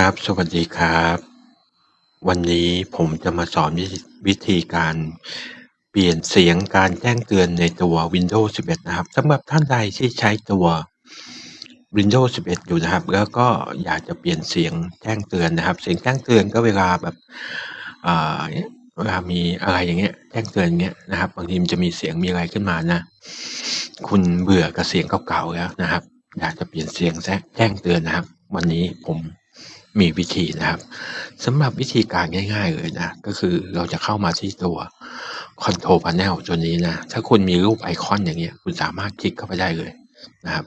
ครับ สวัสดีครับ วันนี้ผมจะมาสอนวิธีวิธีการเปลี่ยนเสียงการแจ้งเตือนในตัว Windows 11 นะครับสำหรับท่านใดที่ใช้ตัว Windows 11 อยู่นะครับ แล้วก็อยากจะเปลี่ยนเสียงแจ้งเตือนนะครับ เสียงแจ้งเตือนก็เวลาแบบเวลามีอะไรอย่างเงี้ยแจ้งเตือนเงี้ยนะครับ บางทีมันจะมีเสียงมีอะไรขึ้นมานะ คุณเบื่อกับเสียงเก่าๆแล้วนะครับ อยากจะเปลี่ยนเสียงแจ้งเตือนนะครับ วันนี้ผม มีวิธีนะครับสำหรับวิธีการง่าย ๆ เลยนะก็คือเราจะเข้ามาที่ตัว Control Panel ตัวนี้นะถ้าคุณมีรูปไอคอนอย่างเงี้ยคุณสามารถคลิกเข้าไปได้เลยนะครับ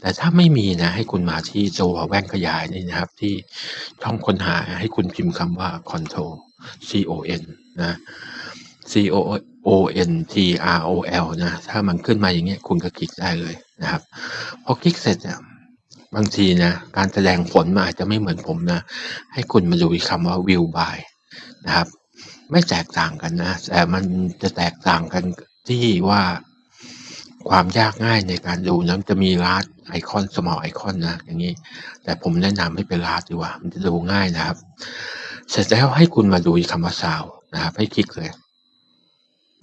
แต่ถ้าไม่มีนะให้คุณมาที่ตัวแว่นขยายนี่นะครับ ที่ช่องค้นหาให้คุณพิมพ์คำว่า Control C O N นะ C O O N T R O L นะถ้ามันขึ้นมาอย่างเงี้ยคุณก็คลิกได้เลยนะครับพอคลิกเสร็จเนี่ย บางทีนะการแสดงผลมันอาจจะไม่เหมือนผมนะ ให้คุณมาดูคำว่า view by นะครับ ไม่แตกต่างกันนะแต่มันจะแตกต่างกันที่ว่าความยากง่ายในการดูนะจะมีลาดไอคอน small ไอคอนนะอย่างนี้ แต่ผมแนะนำให้เป็นลาดดีกว่า มันจะดูง่ายนะครับ เสร็จแล้วให้คุณมาดูคำว่า sound นะครับ ให้คลิกเลย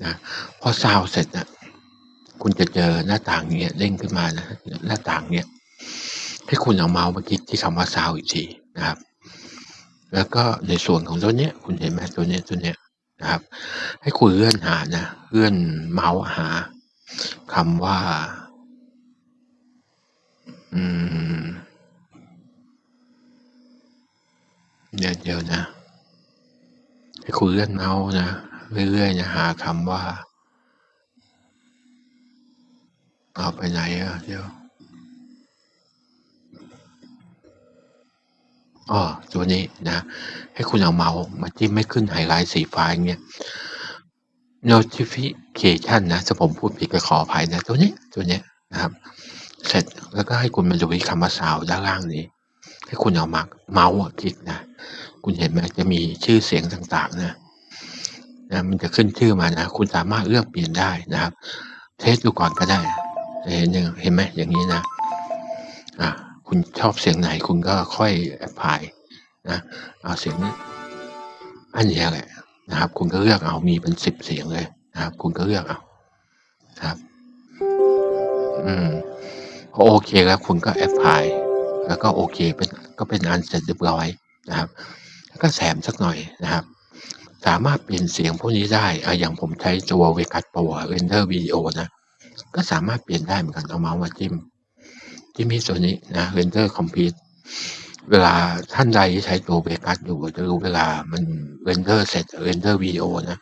นะพอ sound เสร็จนะคุณจะเจอหน้าต่างเนี้ยเด้งขึ้นมานะหน้าต่างเนี้ย ให้คุณเอาเมาส์มาคลิกที่คำว่า sound อีกทีนะครับ แล้วก็ในส่วนของตัวเนี้ย คุณเห็นไหมตัวเนี้ยตัวเนี้ยนะครับ ให้คุณเลื่อนหานะเลื่อนเมาส์หาคำว่า อืมเดี๋ยวเดี๋ยวนะ ให้คุณเลื่อนเมาส์นะเรื่อยๆนะหาคำว่า เอาไปไหนอะเดี๋ยวอ๋อ ตัวนี้นะ ให้คุณเอาเมาส์มาจิ้มไม่ขึ้นไฮไลท์สีฟ้าอย่างเงี้ย notification นะถ้าผมพูดผิดก็ขออภัยนะ ตัวนี้ตัวนี้นะครับ เสร็จแล้วก็ให้คุณมาดูที่คำว่า sound ด้านล่างนี้ ให้คุณเอามาเมาส์คลิกนะ คุณเห็นไหมจะมีชื่อเสียงต่างๆนะนะมันจะขึ้นชื่อมานะ คุณสามารถเลือกเปลี่ยนได้นะครับ เทสดูก่อนก็ได้ เห็นยังเห็นไหมอย่างนี้นะ อะคุณชอบเสียงไหนคุณก็ค่อยแอพพลาย นะเอาเสียงอันนี้แหละนะครับ คุณก็เลือกเอามีเป็นสิบเสียงเลยนะครับ คุณก็เลือกเอาครับ อืมพอโอเคแล้วคุณก็แอพพลายแล้วก็โอเคเป็นก็เป็นอันเสร็จเรียบร้อยนะครับแล้วก็แสมสักหน่อยนะครับ สามารถเปลี่ยนเสียงพวกนี้ได้อะอย่างผมใช้ตัวเวกัสโปรเรนเดอร์วิดีโอนะก็สามารถเปลี่ยนได้เหมือนกันเอาเมาส์มาจิ้มจิ้มที่ตัวนี้นะเรนเดอร์คอมพิว เวลาท่านใดที่ใช้ตัวเวกัสอยู่จะรู้เวลามันเรนเดอร์เสร็จเรนเดอร์วิดีโอนะ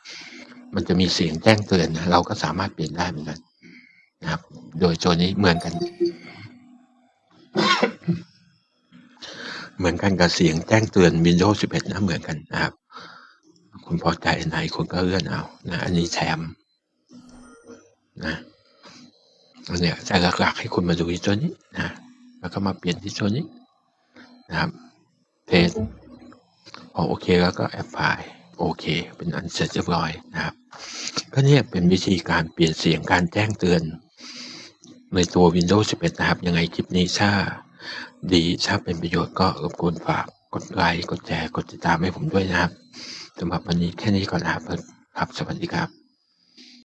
มันจะมีเสียงแจ้งเตือนนะเราก็สามารถเปลี่ยนได้เหมือนกันนะครับ โดยตัวนี้เหมือนกัน เหมือนกันกับเสียงแจ้งเตือน Windows 11 นะเหมือนกันนะครับ คุณพอใจอันไหนคุณก็เลื่อนเอานะอันนี้แถมนะอันเนี้ยแต่หลักๆให้คุณมาดูที่ตัวนี้นะแล้วก็มาเปลี่ยนที่ตัวนี้ นะครับเทสพอโอเคแล้วก็แอปพลายโอเค เป็นอันเสร็จเรียบร้อยนะครับ ก็เนี่ยเป็นวิธีการเปลี่ยนเสียงการแจ้งเตือน ในตัว Windows 11 นะครับ ยังไงคลิปนี้ถ้าดีถ้าเป็นประโยชน์ก็รบกวนฝากกดไลค์กดแชร์กดติดตามให้ผมด้วยนะครับสำหรับวันนี้แค่นี้ก่อนนะครับครับ สวัสดีครับ